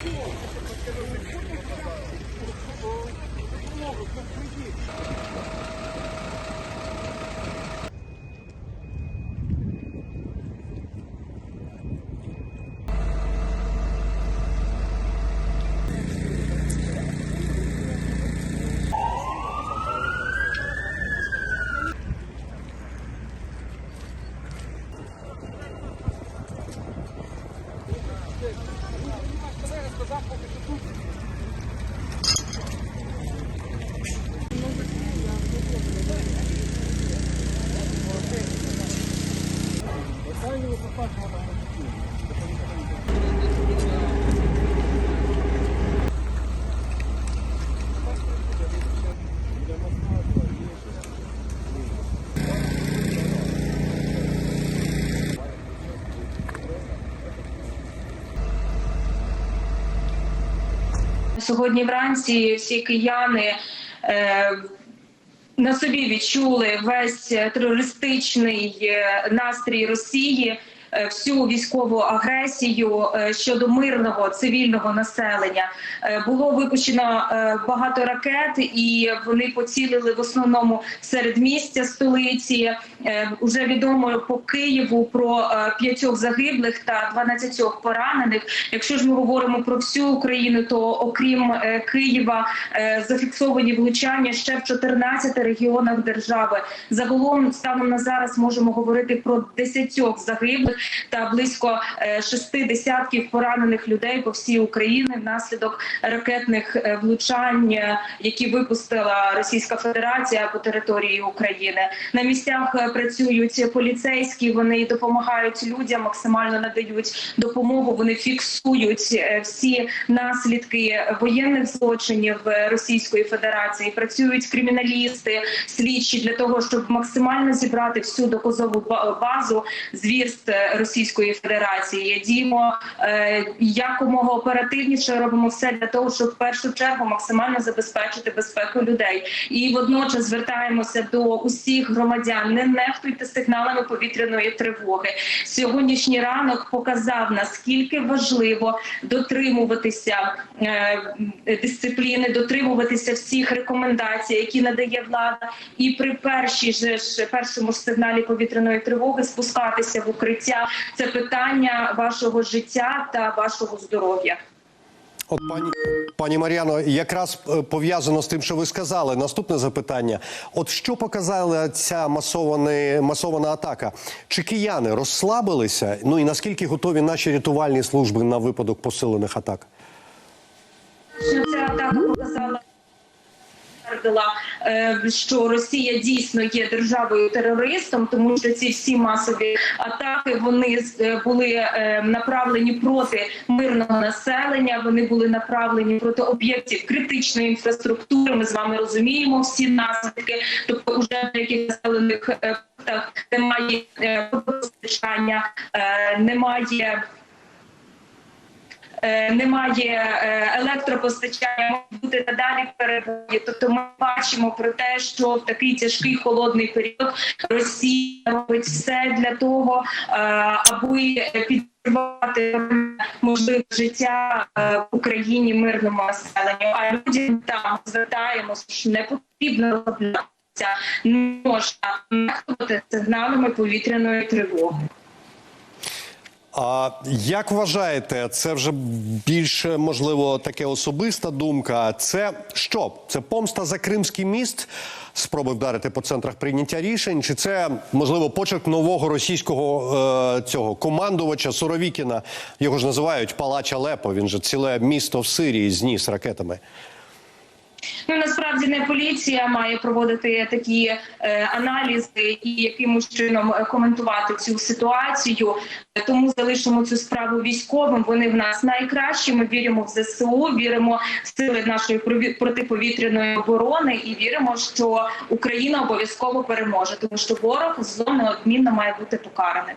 Thank you. сказав, поки що тут. Останнього попадного Сьогодні вранці всі кияни е, на собі відчули весь терористичний е, настрій Росії. Е, Всю військову агресію е, щодо мирного цивільного населення Е, було випущено багато ракет, і вони поцілили в основному середмістя столиці. Е, Уже відомо по Києву про п'ятьох загиблих та 12 поранених. Якщо ж ми говоримо про всю Україну, то окрім Києва зафіксовані влучання ще в 14 регіонах держави. Загалом станом на зараз можемо говорити про 10 загиблих та близько е, шести десятків поранених людей по всій Україні внаслідок ракетних е, влучань, е, які випустила Російська Федерація по території України. На місцях працюють поліцейські. Вони допомагають людям, максимально надають допомогу. Вони фіксують всі наслідки воєнних злочинів Російської Федерації. Працюють криміналісти, слідчі для того, щоб максимально зібрати всю доказову базу звірств Російської Федерації. Діємо е, якомога оперативніше. Робимо все для того, щоб в першу чергу максимально забезпечити безпеку людей. І водночас звертаємося до усіх громадян. Не нехтуйте сигналами повітряної тривоги. Сьогоднішній ранок показав наскільки важливо дотримуватися е, дисципліни, дотримуватися всіх рекомендацій, які надає влада, і при першій же першому ж сигналі повітряної тривоги спускатися в укриття. Це питання вашого життя та вашого здоров'я. От пані пані Мар'яно, якраз е, пов'язано з тим, що ви сказали. Наступне запитання: от що показала ця масована, масована атака? Чи кияни розслабилися? Ну і наскільки готові наші рятувальні служби на випадок посилених атак? Що ця атака показала. Підтвердила, е, що Росія дійсно є державою терористом, тому що ці всі масові атаки вони е, були е, направлені проти мирного населення. Вони були направлені проти об'єктів критичної інфраструктури. Ми з вами розуміємо всі наслідки. Тобто, уже в деяких населених пунктах немає водопостачання, е, немає. Е, немає е, електропостачання, можуть бути надалі перебої. Тобто, ми бачимо про те, що в такий тяжкий холодний період Росія робить все для того, е, аби підірвати можливе життя в Україні мирному населенню. А людям там звертаємося, що не потрібно розслаблятися, не можна нехтувати сигналами повітряної тривоги. А як вважаєте, це вже більше можливо таке особиста думка? Це що? Це помста за Кримський міст, спроби вдарити по центрах прийняття рішень? Чи це можливо почерк нового російського е, цього командувача Суровікіна? Його ж називають Палач Алепо. Він же ціле місто в Сирії зніс ракетами. Ну насправді не поліція має проводити такі е, аналізи і якимось чином е, коментувати цю ситуацію. Тому залишимо цю справу військовим. Вони в нас найкращі. Ми віримо в ЗСУ, віримо в сили нашої протиповітряної оборони і віримо, що Україна обов'язково переможе, тому що ворог зло неодмінно має бути покараний.